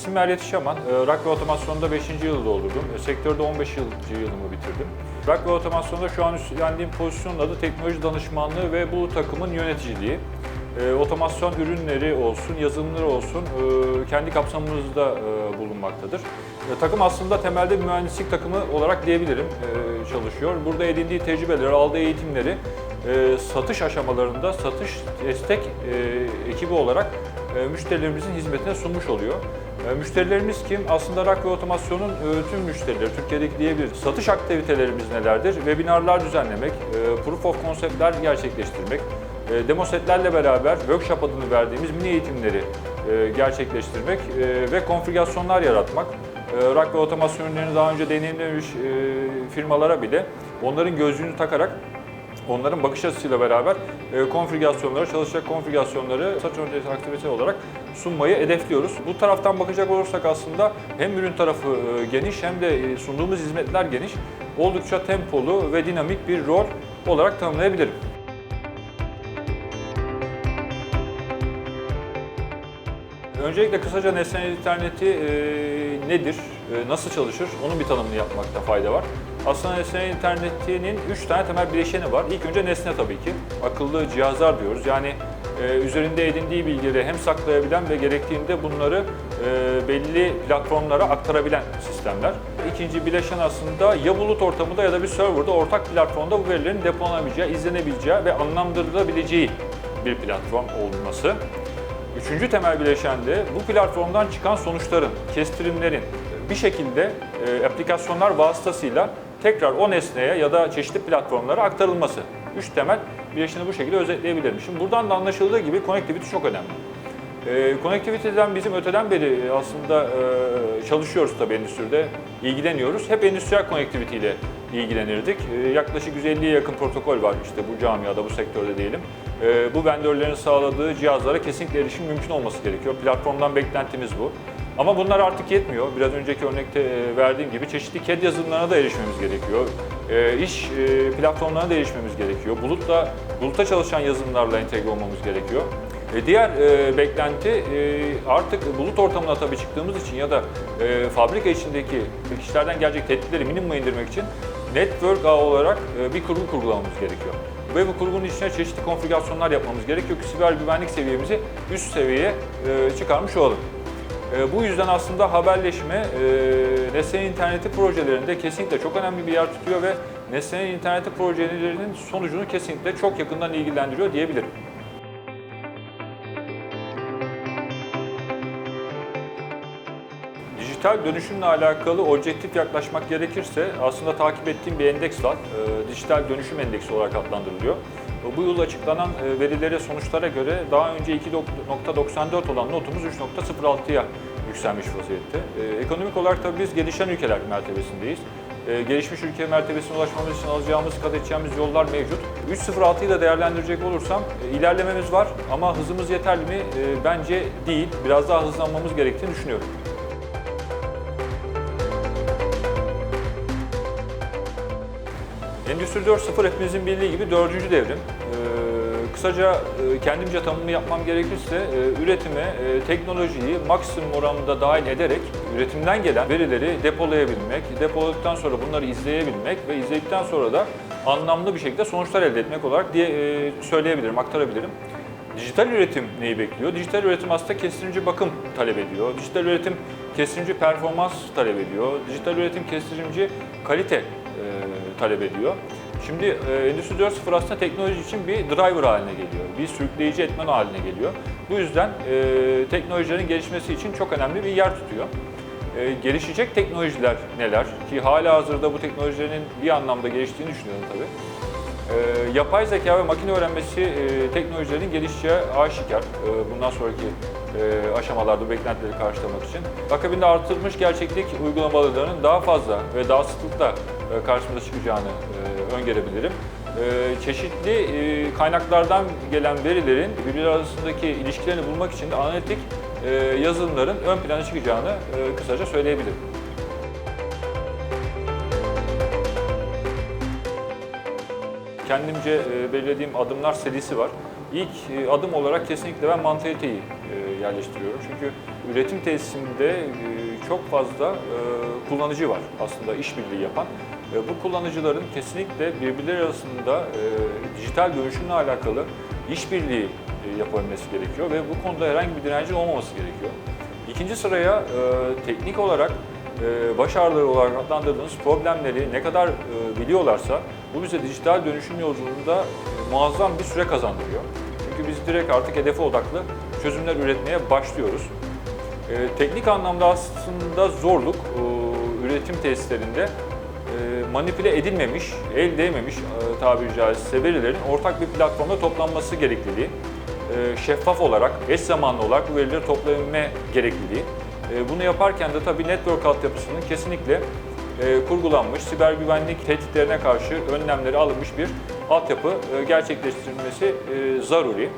İsmim Eriyet Şaman. E, Rock ve Otomasyon'da 5. yılı doldurdum. E, Sektörde 15 yıl, yılımı bitirdim. Rock ve Otomasyon'da şu an üstlendiğim pozisyonun adı teknoloji danışmanlığı ve bu takımın yöneticiliği. E, otomasyon ürünleri olsun, yazılımları olsun e, kendi kapsamımızda e, bulunmaktadır. Takım aslında temelde bir mühendislik takımı olarak diyebilirim e, çalışıyor. Burada edindiği tecrübeleri, aldığı eğitimleri satış aşamalarında satış destek ekibi olarak müşterilerimizin hizmetine sunmuş oluyor. E, Müşterilerimiz kim? Aslında Rock ve Otomasyon'un e, tüm müşterileri, Türkiye'deki diyebiliriz. Satış aktivitelerimiz nelerdir? Webinarlar düzenlemek, e, proof of concept'ler gerçekleştirmek, e, demo setlerle beraber workshop adını verdiğimiz mini eğitimleri e, gerçekleştirmek e, ve konfigürasyonlar yaratmak. E, Rock ve otomasyon ürünlerini daha önce deneyimlemiş e, firmalara bile onların gözlüğünü takarak onların bakış açısıyla beraber e, konfigürasyonları, çalışacak konfigürasyonları satış öncesi aktivite olarak sunmayı hedefliyoruz. Bu taraftan bakacak olursak aslında hem ürün tarafı e, geniş hem de e, sunduğumuz hizmetler geniş. Oldukça tempolu ve dinamik bir rol olarak tanımlayabilirim. Öncelikle kısaca nesnel interneti e, nedir, e, nasıl çalışır onun bir tanımını yapmakta fayda var. Aslında nesnel internetinin üç tane temel bileşeni var. İlk önce nesne tabii ki. Akıllı cihazlar diyoruz. Yani e, üzerinde edindiği bilgileri hem saklayabilen ve gerektiğinde bunları e, belli platformlara aktarabilen sistemler. İkinci bileşen aslında ya bulut ortamında ya da bir serverda ortak platformda bu verilerin depolanabileceği, izlenebileceği ve anlamlandırılabileceği bir platform olması. Üçüncü temel bileşen de bu platformdan çıkan sonuçların, kestirimlerin bir şekilde e, aplikasyonlar vasıtasıyla tekrar o nesneye ya da çeşitli platformlara aktarılması. Üç temel bileşeni bu şekilde özetleyebilirim. Şimdi buradan da anlaşıldığı gibi connectivity çok önemli. E, Connectivity'den bizim öteden beri aslında e, çalışıyoruz tabii endüstride, ilgileniyoruz. Hep endüstriyel connectivity ile ilgilenirdik. E, yaklaşık 150'ye yakın protokol var işte bu camiada, bu sektörde diyelim. E, bu vendörlerin sağladığı cihazlara kesinlikle erişim mümkün olması gerekiyor. Platformdan beklentimiz bu. Ama bunlar artık yetmiyor. Biraz önceki örnekte e, verdiğim gibi çeşitli CAD yazılımlarına da erişmemiz gerekiyor. E, iş e, platformlarına da erişmemiz gerekiyor. Bulutla, bulutta çalışan yazılımlarla entegre olmamız gerekiyor. E, Diğer e, beklenti e, artık bulut ortamına tabii çıktığımız için ya da e, fabrika içindeki kişilerden gelecek tehditleri minimuma indirmek için network ağ olarak e, bir kurgu kurgulamamız gerekiyor. Ve bu kurgunun içine çeşitli konfigürasyonlar yapmamız gerekiyor ki siber güvenlik seviyemizi üst seviyeye e, çıkarmış olalım. E, Bu yüzden aslında haberleşme e, nesne interneti projelerinde kesinlikle çok önemli bir yer tutuyor ve nesne interneti projelerinin sonucunu kesinlikle çok yakından ilgilendiriyor diyebilirim. Dijital dönüşümle alakalı objektif yaklaşmak gerekirse aslında takip ettiğim bir endeks var. E, Dijital dönüşüm endeksi olarak adlandırılıyor. Bu yıl açıklanan e, verilere, sonuçlara göre daha önce 2.94 olan notumuz 3.06'ya yükselmiş vaziyette. E, Ekonomik olarak tabii biz gelişen ülkeler mertebesindeyiz. E, Gelişmiş ülke mertebesine ulaşmamız için alacağımız, kat edeceğimiz yollar mevcut. 3.06'yı da değerlendirecek olursam ilerlememiz var ama hızımız yeterli mi? Bence değil. Biraz daha hızlanmamız gerektiğini düşünüyorum. Endüstri 4.0 hepimizin bildiği gibi dördüncü devrim. Ee, kısaca e, kendimce tanımını yapmam gerekirse e, üretime teknolojiyi maksimum oranında dahil ederek üretimden gelen verileri depolayabilmek, depoladıktan sonra bunları izleyebilmek ve izledikten sonra da anlamlı bir şekilde sonuçlar elde etmek olarak diye e, söyleyebilirim, aktarabilirim. Dijital üretim neyi bekliyor? Dijital üretim aslında kestirimci bakım talep ediyor. Dijital üretim kestirimci performans talep ediyor. Dijital üretim kestirimci kalite talep ediyor. Şimdi e, Endüstri 4.0 aslında teknoloji için bir driver haline geliyor. Bir sürükleyici etmen haline geliyor. Bu yüzden e, teknolojilerin gelişmesi için çok önemli bir yer tutuyor. E, gelişecek teknolojiler neler? Ki hala hazırda bu teknolojilerin bir anlamda geliştiğini düşünüyorum tabii. Ee, yapay zeka ve makine öğrenmesi e, teknolojilerinin gelişeceği aşikar. E, bundan sonraki e, aşamalarda beklentileri karşılamak için. Akabinde artırılmış gerçeklik uygulamalarının daha fazla ve daha sıklıkla e, karşımıza çıkacağını e, öngörebilirim. E, çeşitli e, kaynaklardan gelen verilerin birbirleri arasındaki ilişkilerini bulmak için analitik e, yazılımların ön plana çıkacağını e, kısaca söyleyebilirim. Kendimce e, belirlediğim adımlar serisi var. ilk e, adım olarak kesinlikle ben mantaliteyi e, yerleştiriyorum. Çünkü üretim tesisinde e, çok fazla e, kullanıcı var aslında işbirliği yapan. Bu kullanıcıların kesinlikle birbirleri arasında e, dijital dönüşümle alakalı işbirliği e, yapabilmesi gerekiyor ve bu konuda herhangi bir direncin olmaması gerekiyor. İkinci sıraya e, teknik olarak baş ağrıları olarak adlandırdığımız problemleri ne kadar biliyorlarsa bu bize dijital dönüşüm yolculuğunda muazzam bir süre kazandırıyor. Çünkü biz direkt artık hedefe odaklı çözümler üretmeye başlıyoruz. Teknik anlamda aslında zorluk üretim tesislerinde manipüle edilmemiş, el değmemiş e, tabiri caizse verilerin ortak bir platformda toplanması gerekliliği, e, şeffaf olarak, eş zamanlı olarak bu verileri toplayabilme gerekliliği. E, Bunu yaparken de tabii network altyapısının kesinlikle e, kurgulanmış, siber güvenlik tehditlerine karşı önlemleri alınmış bir altyapı e, gerçekleştirilmesi zaruri.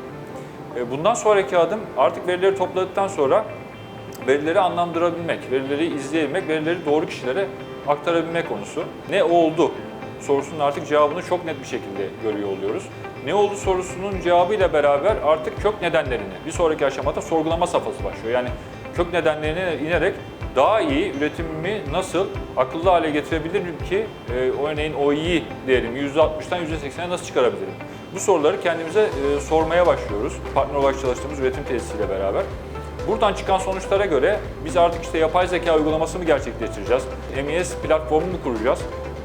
Bundan sonraki adım artık verileri topladıktan sonra verileri anlamlandırabilmek, verileri izleyebilmek, verileri doğru kişilere aktarabilmek konusu. Ne oldu sorusunun artık cevabını çok net bir şekilde görüyor oluyoruz. Ne oldu sorusunun cevabıyla beraber artık kök nedenlerini bir sonraki aşamada sorgulama safhası başlıyor. Yani kök nedenlerine inerek daha iyi üretimimi nasıl akıllı hale getirebilirim ki e, örneğin OEE değerimi %60'dan %80'e nasıl çıkarabilirim? Bu soruları kendimize e, sormaya başlıyoruz. Partner olarak çalıştığımız üretim tesisiyle beraber. Buradan çıkan sonuçlara göre biz artık işte yapay zeka uygulaması mı gerçekleştireceğiz, MES platformu mu kuracağız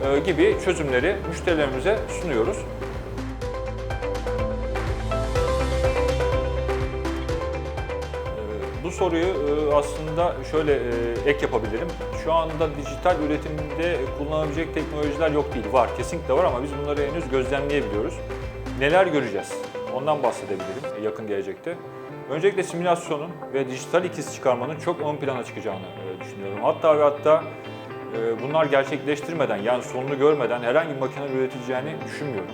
e, gibi çözümleri müşterilerimize sunuyoruz. E, Bu soruyu e, aslında şöyle ek yapabilirim. Şu anda dijital üretimde kullanılabilecek teknolojiler yok değil. Var, kesinlikle var ama biz bunları henüz gözlemleyebiliyoruz. Neler göreceğiz? Ondan bahsedebilirim yakın gelecekte. Öncelikle simülasyonun ve dijital ikiz çıkarmanın çok ön plana çıkacağını e, düşünüyorum. Hatta ve hatta e, bunlar gerçekleştirmeden yani sonunu görmeden herhangi bir makine üretileceğini düşünmüyorum.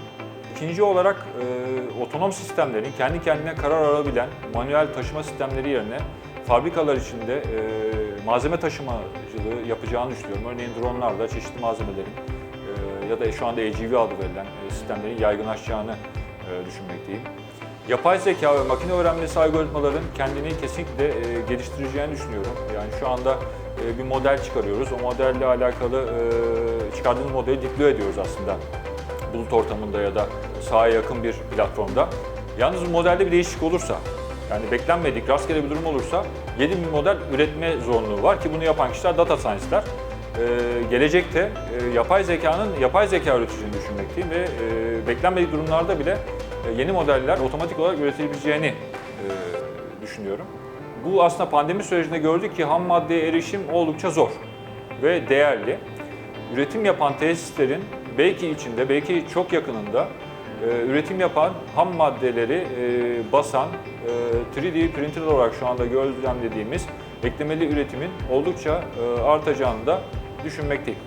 İkinci olarak e, otonom sistemlerin kendi kendine karar alabilen manuel taşıma sistemleri yerine fabrikalar içinde e, malzeme taşımacılığı yapacağını düşünüyorum. Örneğin dronlarla çeşitli malzemelerin ya da şu anda AGV adı verilen sistemlerin yaygınlaşacağını e, düşünmekteyim. Yapay zeka ve makine öğrenmesi algoritmaların kendini kesinlikle e, geliştireceğini düşünüyorum. Yani şu anda e, bir model çıkarıyoruz. O modelle alakalı e, çıkardığımız modeli deploy ediyoruz aslında bulut ortamında ya da sahaya yakın bir platformda. Yalnız modelde bir değişiklik olursa, yani beklenmedik rastgele bir durum olursa yeni bir model üretme zorunluluğu var ki bunu yapan kişiler data scientist'ler. Ee, gelecekte e, yapay zekanın yapay zeka üreteceğini düşünmekteyim ve e, beklenmedik durumlarda bile yeni modeller otomatik olarak üretilebileceğini e, düşünüyorum. Bu aslında pandemi sürecinde gördük ki ham maddeye erişim oldukça zor ve değerli. Üretim yapan tesislerin belki içinde, belki çok yakınında e, üretim yapan ham maddeleri e, basan e, 3D printer olarak şu anda gözlemlediğimiz eklemeli üretimin oldukça e, artacağını da düşünmekteyim.